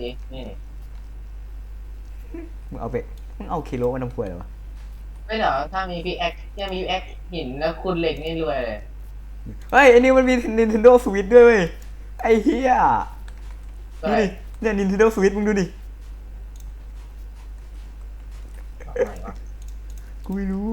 สินี่มึงเอาไปมึงเอาคิโลมาทำควยเหรอวะไม่เหรอถ้ามีพีแอคถ้ามีพีแอคหินแล้วคุณเหล็กนี่รวยเลย เฮ้ยไอ้นี่มันมี Nintendo Switch ด้วยเว้ยไอ้เหี้ยก็ดูดิเนี่ย Nintendo Switch มึงดูดิเอาใหม่วะกูไม่รู้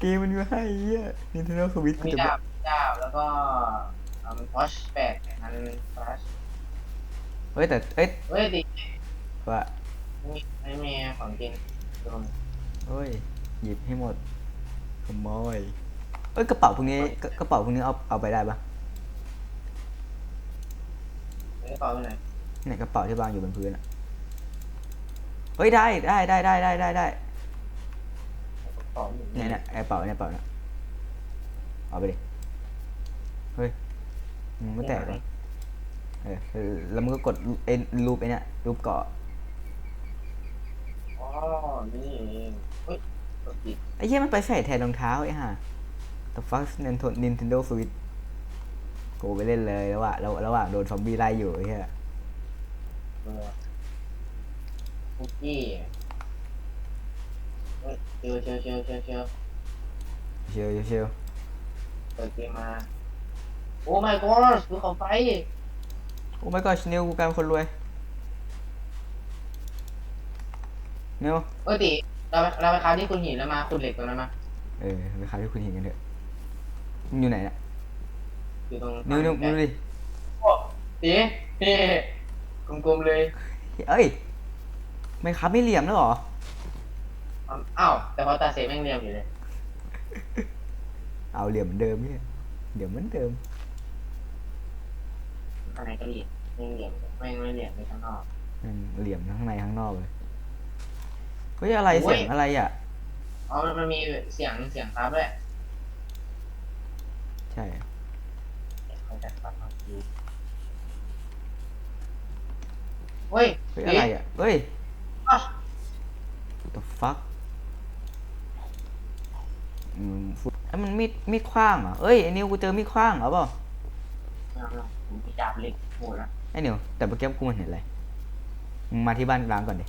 เกมมันมีให้ไอ้เหี้ย Nintendo Switch กูมีจะดาบดาบแล้วก็มันพอชแปดอันพอช เฮ้ยแต่เอ้ยเฮ้ยดิว่ามีไม่มีของจริงโดนเฮ้ยหยิบให้หมดขโมยเอ้ยกระเป๋าพวกนี้กระกระเป๋าพวกนี้เอาเอาไปได้ปะไม่เปล่าไปไหนเนี่ยกระเป๋าที่วางอยู่บนพื้นอะเฮ้ยได้ได้ได้ได้ได้ได้ได้ของอยู่เนี่ยเนี่ยไอ้เป๋าเนี่ยเป๋าเนี่ยเอาไปดิเฮ้ยมึงไม่แตกเลยเออเออ แล้วมึงก็กดไอ้รูปไอ้เนี่ยรูปเกาะอ๋อนี่เองเฮ้ยกดผิดไอ้เหี้ยมันไปใส่แทนรองเท้าไอ้ห่า The fuck Nintendo Nintendo Switch กูไปเล่นเลยแล้วอะแล้วระหว่างโดนซอมบี้ไล่อยู่ไอ้เหี้ยเออคุกกี้เฮ้ยเชียวเชียวเชียวเชียวเชียวเชียวเชียวเปิดเกมมา โอ้ my god ดูเขาไฟ โอ้ my god นิวกูกลายเป็นคนรวยนิวเอ้ยติเราไปเราไปคราวที่คุณหินแล้วมาคุณเหล็กตรงนั้นมาเออไปขายให้คุณเห็นกันเถอะมึงอยู่ไหนเนี่ยอยู่ตรงนิวนิวนิวดิโอ้ตีนี่กลมๆเลยเอ้ยไม่ครับไม่เหลี่ยมแล้วเหรออ้าวแต่พอตาเสแม่งเรียมอยู่เลย เอาเหลี่ยมเหมือนเดิมเนี่ยเดี๋ยวเหมือนเดิม ข้างในก็เหลี่ยมไม่เหลี่ยมไม่ไม่เหลี่ยมในข้างนอกมันเหลี่ยมทั้งในทั้งนอกเลยเฮ้ยอะไรโอ้ยเสียงอะไรอะอ๋อมันมันมีเสียงเสียงซับด้วยใช่เขาจะซับมาดูเฮ้ยเฮ้ยอะไรอะเฮ้ยอะ the fuck อืมฟุตไอ้ยมันมีดมีดขว้างเหรอเอ้ยไอ้นิวกูเจอมีดขว้างเหรอเปล่า เอาเอาผมไปจับเหล็กโหดละไอ้นิวแต่เมื่อกี้กูมันเห็นอะไรมึงมาที่บ้านล้างก่อนดิ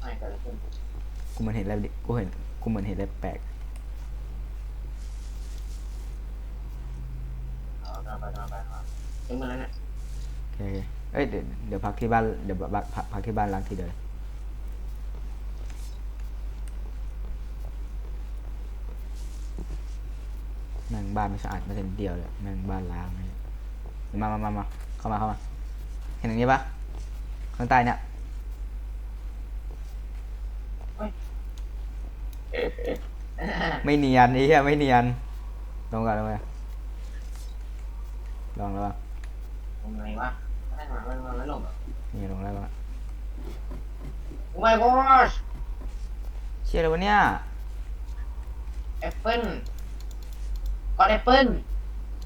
ไม่เกิดอะไรขึ้นกูมันเห็นอะไรดิกูเห็นกูเหมือนเห็นอะไรแปลกเอาเอาไปเอาไปเอาไปถึงมือแล้วเนี่ย โอเคโอเคเอ้ยเดี๋ยวเดี๋ยวพักที่บ้านเดี๋ยวพักพักพักที่บ้านล้างทีเดียวเลยแม่ง บ้านไม่สะอาดไม่เป็นเดียวเลยแม่งบ้านล้างเลยมามามามาเข้ามาเข้ามา เห็นอย่างนี้ปะข้างใต้เนี่ยไม่เนียนไอ้เหี้ยไม่เนียนลงก่อนลงก่อนลองแล้วปะทำไงวะไม่มาไม่มาไม่ลงเหรอนี่ลงแล้วปะโอ้ my god เชี่ยอะไรวะเนี่ยแอปเปิ้ล ก็แอปเปิ้ล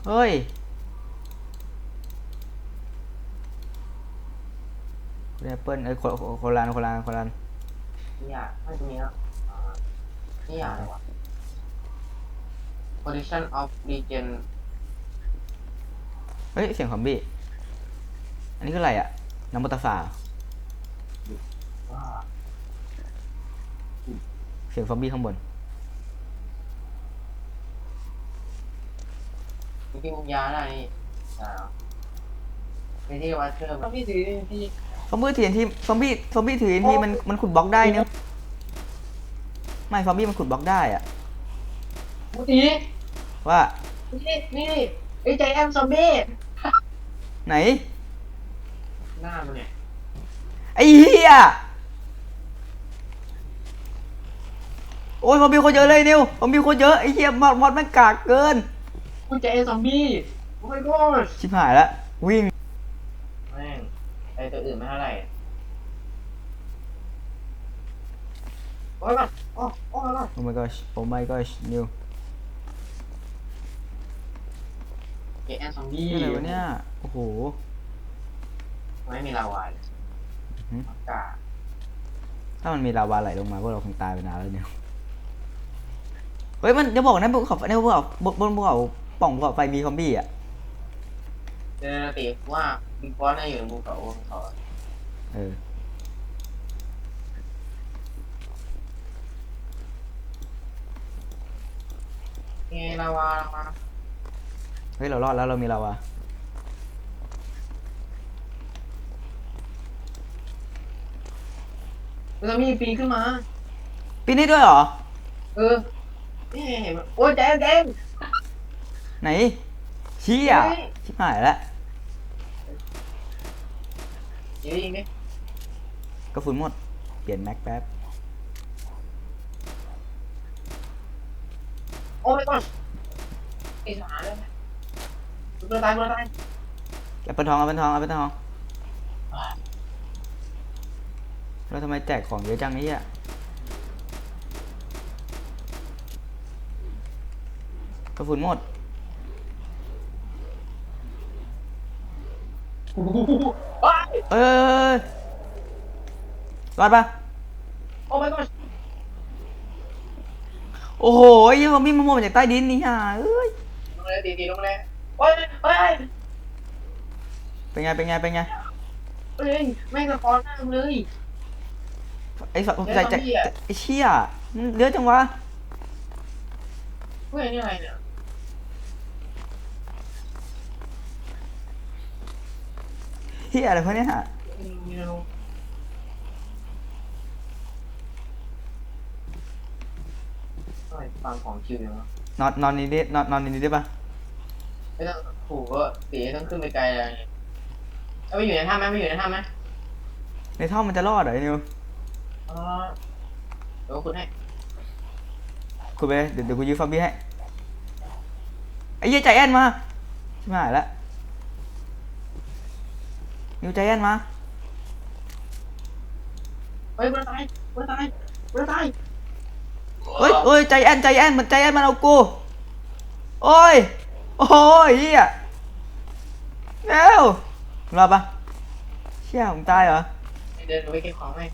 เฮ้ย แอปเปิลเอ้ยโคโคโคลานโคลานโคลานนี่อะไม่ตรงนี้แล้วอ่านี่อะอะไรวะ position of region เฮ้ย เสียงคอมบี้ อันนี้คืออะไรอะ น้ำมัตตาสาว่าเสียงซอมบี้ข้างบน จริงๆยาได้นี่ใช่เหรอในที่วัดเชื่อมพี่ถือที่ซอมบี้ถือที่ซอมบี้ซอมบี้ถือที่มันมันขุดบล็อกได้เนี่ยไม่ซอมบี้มันขุดบล็อกได้อะมุตีว่านี่นี่ไอ้ใจแอมซอมบี้ไหน หน้ามันเนี่ยไอ้เหี้ยโอ้ยซอมบี้โคตรเยอะเลยนิวซอมบี้โคตรเยอะไอ้เหี้ยมอดมอดแม่งกากเกิน กูใจแอมซอมบี้โอ้ my god ชิบหายแล้ววิ่งแม่งไอตัวอื่นไม่เท่าไหร่โอ้ยมาโอ้โอ้ยมา Oh my gosh Oh my gosh นิวเกแอนซอมบี้นี่อะไรวะเนี่ยโอ้โหไม่มีลาวาเลยอือหืออากาศถ้ามันมีลาวาไหลลงมาพวกเราคงตายไปนานแล้วเนี่ยเฮ้ยมันจะบอกนะบนเขาในภูเขาบนบนภูเขา ปล่องภูเขาไฟมีซอมบี้อะเจอติว่ามีก้อนอะไรอยู่ในภูเขาภูเขาเออไงลาวาลาวาเฮ้ยเรารอดแล้วเรามีเราอะแล้วมีปีนขึ้นมา ปีนได้ด้วยเหรอ เออนี่เห็นไหมโอ้ยแดงแดง ไหนเชี่ยเฮ้ย ชิบหายแล้วเดี๋ยวยิงดิกระสุนหมด เปลี่ยนแม็กแป๊บโอ้ไม่ก่อนไอ้สารเลยตัวตายตัวตายแอปเปิลทองแอปเปิลทองแอปเปิลทองแล้วทำไมแจกของเยอะจังนี่อะกระสุนหมด โอ้โหว้าย เอ้ยรอดปะโอ้ไม่ก่อนโอ้โหยังมีมันโมมาจากใต้ดินนี่ฮะเอ้ยลงเลยตีตีลงเลยโอ้ยเฮ้ยเป็นไงเป็นไงเป็นไงเฮ้ยแม่งสะท้อนหน้ามึงเลยไอ้สัตว์เดี๋ยวใจใจซอมบี้อะไอ้เชี่ยมันเยอะจังวะเฮ้ยนี่อะไรเนี่ย ฮียอะไรพวกเนี้ยมีมีนาโนทำไมฟังของคิวอย่างวะนอนนอนนี่ได้นอนนอนนี่ได้ปะไม่ต้องถูกก็ตีต้องขึ้นไปไกลอะไรอย่างเงี้ยเอาไปอยู่ในถ้ำไหมไม่อยู่ในถ้ำไหมในท่อมันจะรอดเหรอไอ้นิวอ๋อเดี๋ยวคุณให้คุณไปเลยเดี๋ยวเดี๋ยวกูยืมฟอบบี้ให้ไอ้เหี้ยใจแอนมาชิบหายละ นิวใจแอนมาเฮ้ยมันตายมันตายมันตายเฮ้ยเฮ้ยใจแอนใจแอนมันใจแอนมันเอากูโอ้ยโอ้ยเฮียเร็วรอดปะเชี่ยผมตายเหรอเดินไปเก็บของให้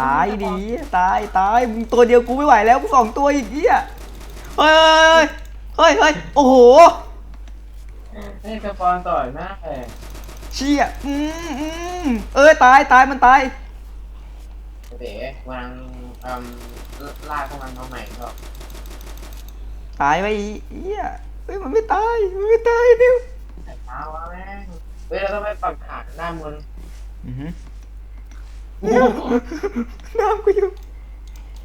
ตายดีตายตายมึงตัวเดียวกูไม่ไหวแล้วกูสองตัวอีกเหี้ยเฮ้ยเฮ้ยเฮ้ยโอ้โห ให้สปอนต่อยมากเลยเชี่ยอืมอืมเอ้ยตายตายมันตาย เต๋กำลังอืมลากพวกมันมาใหม่ก็ตายไปเหี้ยเฮ้ยมันไม่ตายมันไม่ตายนิวใส่เท้าวะแม่งเฮ้ยเราต้องไปปักฐานด้านบนอือหือน้ำกูอยู่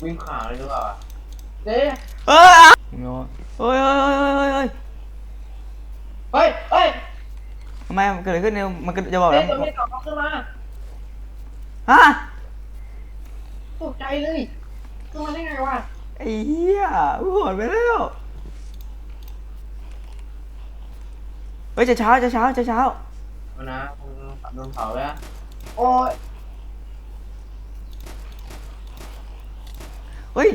วิ่งขวาเลยหรือเปล่าอะเด้เอ้ยโง่เฮ้ยเฮ้ยเฮ้ยเฮ้ยเฮ้ย เฮ้ยเฮ้ยทำไมมันเกิดอะไรขึ้นนิวมันก็จะบอกเด้แล้วตัวนี้กลับมาขึ้นมาฮะตกใจเลยขึ้นมาได้ไงวะไอ้เหี้ยกูโหดไปแล้วเฮ้ยจะเช้าจะเช้าจะเช้าเอานะผมขับโดนเผาแล้วโอ้ยเฮ้ย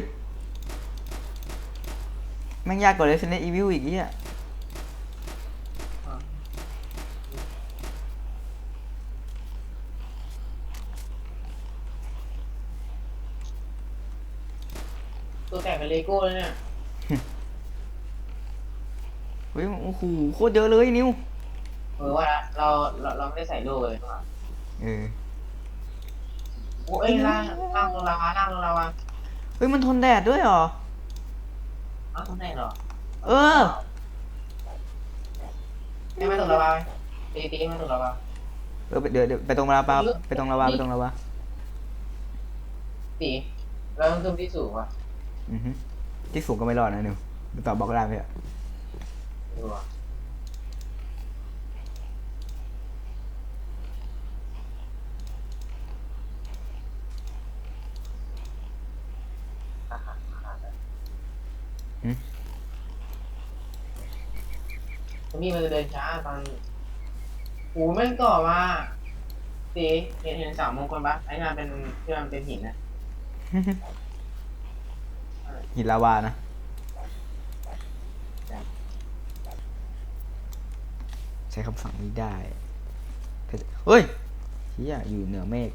แม่งยากกว่าเลย Resident Evil อีกเหี้ยตัวแตกเป็น เลโก้เลยเนี่ย เฮ้ยโอ้โหโคตรเยอะเลยนิวเออว่าละเราเราเราไม่ได้ใส่โล่เลยว่ะเออโอ้ยล่างล่างลงลาวาล่างลงลาวาเฮ้ยมันทนแดดด้วยเหรออ้าวตรงไหนเหรอเออไม่ไม่ตรงลาวาตีตีไม่ตรงลาวาเออไปเดี๋ยวเดี๋ยวไปตรงลาวาไปตรงลาวาไปตรงลาวาตีเราต้องขึ้นที่สูงว่ะอือฮึ ที่สูงก็ไม่รอดนะนิวไปตอบบล็อกล่างไปอะดูว่ะมีมันจะเดินช้าตอนหูแม่งก่อมาตีเห็นเห็นสามมงคลปะไอ้งานเป็นที่มันเป็นหินนะ หินลาวานะใช้คำสั่งนี้ได้แต่เฮ้ยเฮียอยู่เหนือเมฆ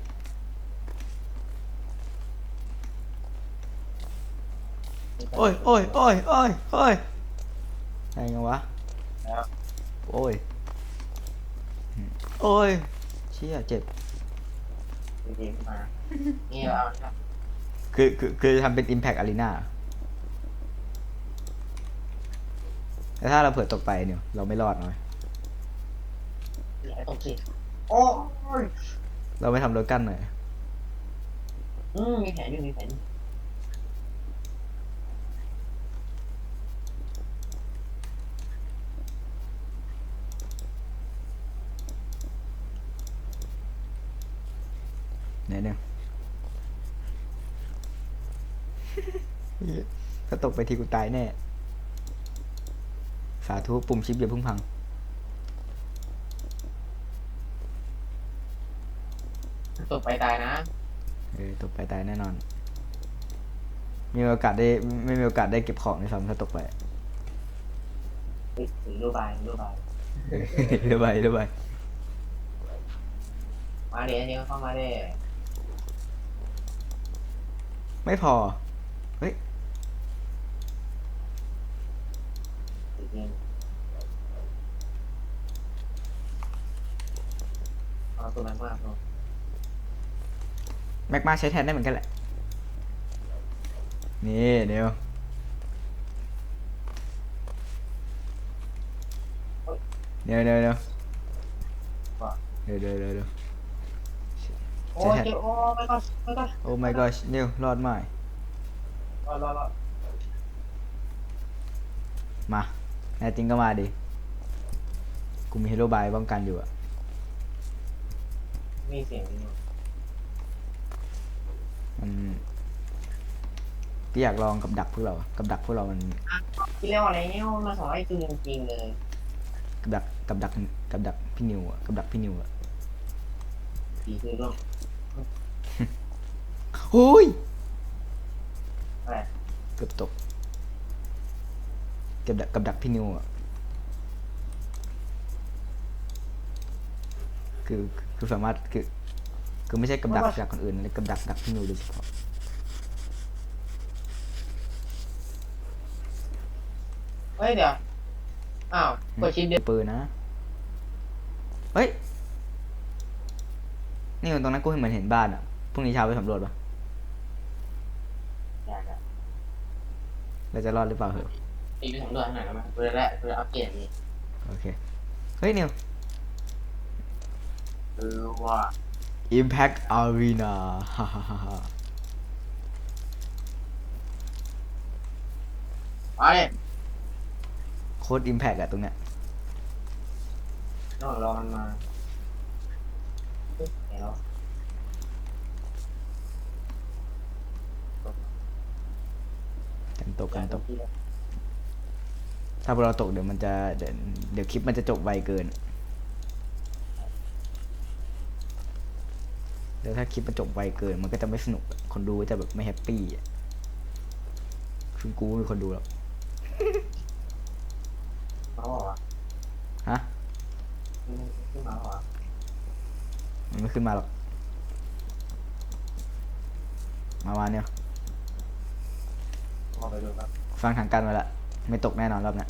โอ้ยโอ้ยโอ้ยโอ้ยโอ้ยอะไรกันวะแล้วโอ้ย โอ้ยเชี่ยเจ็บจริงๆมานี่เราเอา ครับคือคือคือทำเป็น Impact Arena แล้วถ้าเราเผื่อตกไปเนี่ย เราไม่รอดนะเว้ยอย่าให้ตกสิโอ้ยเราไม่ทำรถกั้นหน่อยอืมมีแผนอยู่มีแผนอยู่เนี่ยเนี่ย ถ้าตกไปทีกูตายแน่ สาธุปุ่มชิปอย่าเพิ่งพัง ตกไปตายนะ เออตกไปตายแน่นอน มีโอกาสได้ไม่มีโอกาสได้เก็บของในซ้ำถ้าตกไปเฮ้ยถือรูปใบรูปใบเออเรือใบเรือใบมาเดี๋ยวนี้เข้ามาเด้ไม่พอ เฮ้ย จริงๆ เอาตัวนั้นมากเนาะแม็กมาใช้แทนได้เหมือนกันแหละ นี่เดี๋ยวเดี๋ยวเดี๋ยวเดี๋ยวเดี๋ยวเดี๋ยวเดี๋ยวเดี๋ยวโอ้ยเจ็บโอ้ไม่ก็ไม่ก็โอ้ my gosh เดี๋ยวรอดไหมรอรอรอมา แน่จริงก็มาดิ กูมีฮีโร่บายป้องกันอยู่อะมีเสียงอยู่มันพี่อยากลองกับดักพวกเราอะกับดักพวกเรามันที่เรียกว่าอะไรเนี่ยมาสอนให้จริงจริงๆเลยกับดักกับดักกับดักพี่นิวอะกับดักพี่นิวอะผีคือเรื่องโอ้ยอะไร เกือบตก กับดักกับดักพี่นิวอะคือคือสามารถคือคือไม่ใช่กับดักจากคนอื่นนะกับดักดักพี่นิวโดยเฉพาะเฮ้ยเดี๋ยว อ้าวกดชิปเดียวปืนนะ เฮ้ย นี่ตรงนั้นกูเห็นเหมือนเห็นบ้านอะ พรุ่งนี้เช้าไปสำรวจปะอยากจะเราจะรอดหรือเปล่าเหอะ ตีไปสำรวจข้างไหนแล้วมั้ยเพื่อแรกเพื่ออัปเกรดนี่โอเค เฮ้ยนิวเออว่า Impact Arena ฮ่าฮ่าฮ่าฮ่ามาเลยโคตร Impact อะตรงเนี้ยต้องรอมันมาเฮ้ยเดี๋ยวกันตกกันตกที่ ถ้าพวกเราตกเดี๋ยวมันจะเดี๋ยวเดี๋ยวคลิปมันจะจบไวเกิน เดี๋ยวถ้าคลิปมันจบไวเกิน มันก็จะไม่สนุกอะคนดูก็จะแบบไม่แฮปปี้อะซึ่งกูไม่มีคนดูหรอกมาบอกว่าฮะขึ้นมาบอกว่ามันไม่ขึ้นมาหรอก มาวันเนี่ยพอไปดูครับ ฟังทางการมาละ ไม่ตกแน่นอนรอบเนี้ย